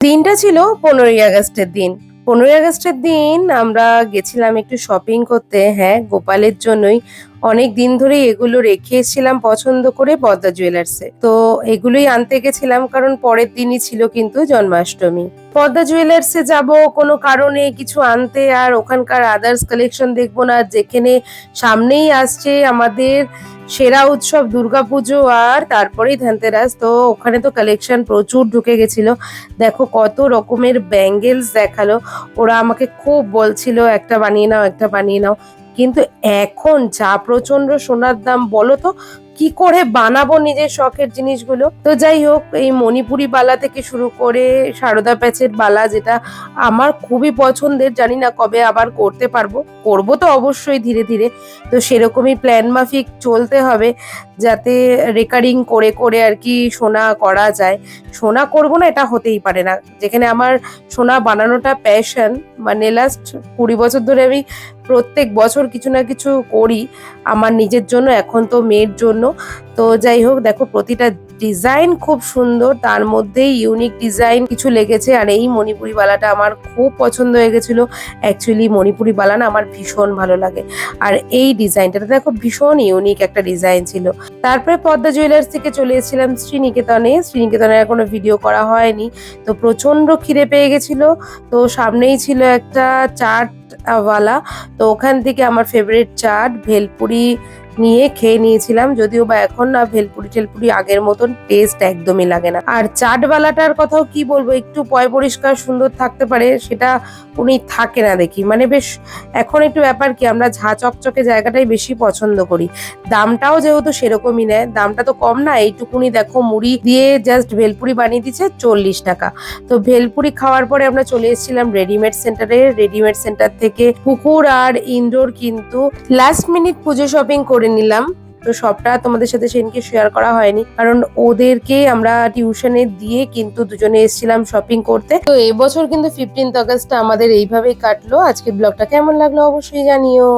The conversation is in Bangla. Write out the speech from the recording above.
দিনটা ছিল পনেরোই আগস্টের দিন। পনেরোই আগস্টের দিন আমরা গেছিলাম একটু শপিং করতে। হ্যাঁ গোপালের জন্যই অনেক দিন ধরে এগুলো রেখে এসেছিলাম পছন্দ করে পদ্মা জুয়েলার্সে তো এগুলোই আনতে গেছিলাম কারণ পরের দিনই ছিল কিন্তু জন্মাষ্টমী। পদ্মা জুয়েলার্সে যাব কোনো কারণে কিছু আনতে আর ওখানকার আদার্স কালেকশন দেখব না। যেখানে সামনেই আসছে আমাদের সেরা উৎসব দুর্গাপুজো আর তারপরেই ধ্যানতেরাস তো ওখানে তো কালেকশন প্রচুর ঢুকে গেছিল। দেখো কত রকমের ব্যাঙ্গেলস দেখাল। ওরা আমাকে খুব বলছিল, একটা বানিয়ে নাও, একটা বানিয়ে নাও। কিন্তু এখন যা প্রচণ্ড সোনার দাম, বলো তো কি করে বানাবো নিজের শখের জিনিসগুলো? তো যাই হোক, এই মণিপুরি বালা থেকে শুরু করে সারদা প্যাচের বালা যেটা আমার খুবই পছন্দের, জানি না কবে আবার করতে পারব। করব তো অবশ্যই ধীরে ধীরে। তো সেরকমই প্ল্যান মাফিক চলতে হবে যাতে রেকারিং করে করে আর কি সোনা করা যায়। সোনা করব না, এটা হতেই পারে না। যেখানে আমার সোনা বানানোটা প্যাশন মানে লাস্ট কুড়ি বছর ধরে আমি প্রত্যেক বছর কিছু না কিছু করি আমার নিজের জন্য, এখন তো মেয়ের জন্য। তো যাই হোক, দেখো প্রতিটা ডিজাইন খুব সুন্দর, তার মধ্যেই ইউনিক ডিজাইন কিছু লেগেছে। আর এই মণিপুরি বালাটা আমার খুব পছন্দ হয়ে গেছিল। অ্যাকচুয়ালি মণিপুরি বালা না আমার ভীষণ ভালো লাগে। আর এই ডিজাইনটা দেখো ভীষণ ইউনিক একটা ডিজাইন ছিল। তারপরে পদ্মা জুয়েলার্স থেকে চলে এসেছিলাম শ্রীনিকেতনে। শ্রীনিকেতনে কোনো ভিডিও করা হয়নি। তো প্রচণ্ড খিদে পেয়ে গেছিল। তো সামনেই ছিল একটা চাট ওয়ালা। তো ওখান থেকে আমার ফেভারিট চাট ভেলপুরি নিয়ে খেয়ে নিয়েছিলাম, যদিও বা এখন না ভেলপুরি টেলপুরি আগের মতন টেস্ট একদমই লাগে না। আর চাটওয়ালাটার কথাও কি বলব, একটু পয় পরিষ্কার সুন্দর থাকতে পারে, সেটা উনি থাকে না দেখি। মানে বেশ, এখন একটু ব্যাপার কি, আমরা ঝা চকচকে জায়গাটাই বেশি পছন্দ করি। দামটাও যেহেতু সেরকমই নেয়, দামটা তো কম না, এইটুকুনি দেখো, মুড়ি দিয়ে জাস্ট ভেলপুরি বানিয়ে দিচ্ছে চল্লিশ টাকা। তো ভেলপুরি খাওয়ার পরে আমরা চলে এসেছিলাম রেডিমেড সেন্টারে রেডিমেড সেন্টার থেকে পুকুর আর ইনডোর কিন্তু লাস্ট মিনিট পুজো শপিং করে নিলাম। তো সবটা তোমাদের সাথে সেদিনকে শেয়ার করা হয়নি। কারণ ওদেরকে আমরা টিউশনে দিয়ে কিন্তু দুজনে এসেছিলাম শপিং করতে। তো এবছর কিন্তু ফিফটিন্থ আগস্ট আমাদের এইভাবেই কাটলো। আজকের ব্লগটা কেমন লাগল অবশ্যই জানিও।